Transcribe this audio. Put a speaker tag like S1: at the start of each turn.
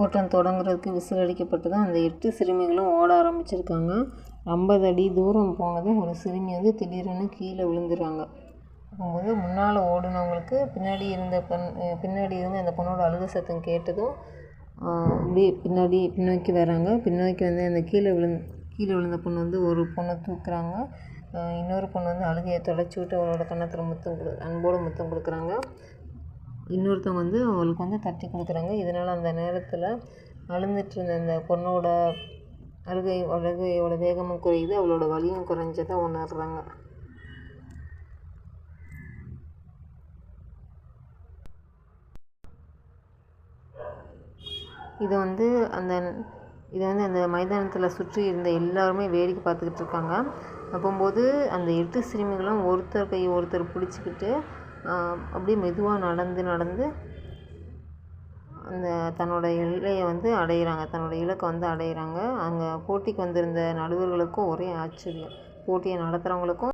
S1: ஓட்டம் தொடங்குறதுக்கு விசில் தான் அந்த எட்டு சிறுமிகளும் ஓட ஆரம்பிச்சிருக்காங்க. ஐம்பது அடி தூரம் போனதும் ஒரு சிறுமி வந்து திடீர்னு கீழே விழுந்துடுறாங்க. போகும்போது முன்னால் ஓடினவங்களுக்கு பின்னாடி இருந்த பெண் பின்னாடி இருந்து அந்த பொண்ணோட அழுகை சத்தம் கேட்டதும் அப்படியே பின்னாடி பின்னோக்கி வராங்க. பின்னோக்கி வந்து அந்த கீழே விழுந் கீழே விழுந்த பொண்ணு வந்து ஒரு பொண்ணை தூக்குறாங்க. இன்னொரு பொண்ணு வந்து அழுகையை தொடச்சி விட்டு அவளோட கன்னத்தில் முத்தம் கொடு அன்போடு முத்தம் கொடுக்குறாங்க. இன்னொருத்தவங்க வந்து அவளுக்கு வந்து தட்டி கொடுக்குறாங்க. இதனால் அந்த நேரத்தில் அழுந்துட்டு இருந்த அந்த பொண்ணோட அழுகை அழுகையோட வேகமும் குறையுது. அவளோட வலியும் குறைஞ்சதை உணர்றாங்க. இதை வந்து அந்த இதை வந்து அந்த மைதானத்தில் சுற்றி இருந்த எல்லாருமே வேடிக்கை பார்த்துக்கிட்டு இருக்காங்க. அப்போம்போது அந்த எட்டு சிறுமிகளும் ஒருத்தர் கை ஒருத்தர் பிடிச்சிக்கிட்டு அப்படியே மெதுவாக நடந்து நடந்து அந்த தன்னோட எல்லையை வந்து அடையிறாங்க. தன்னோட இலக்கை வந்து அடையிறாங்க. அங்கே போட்டிக்கு வந்திருந்த நடுவர்களுக்கும் ஒரே ஆச்சரியம். போட்டியை நடத்துகிறவங்களுக்கும்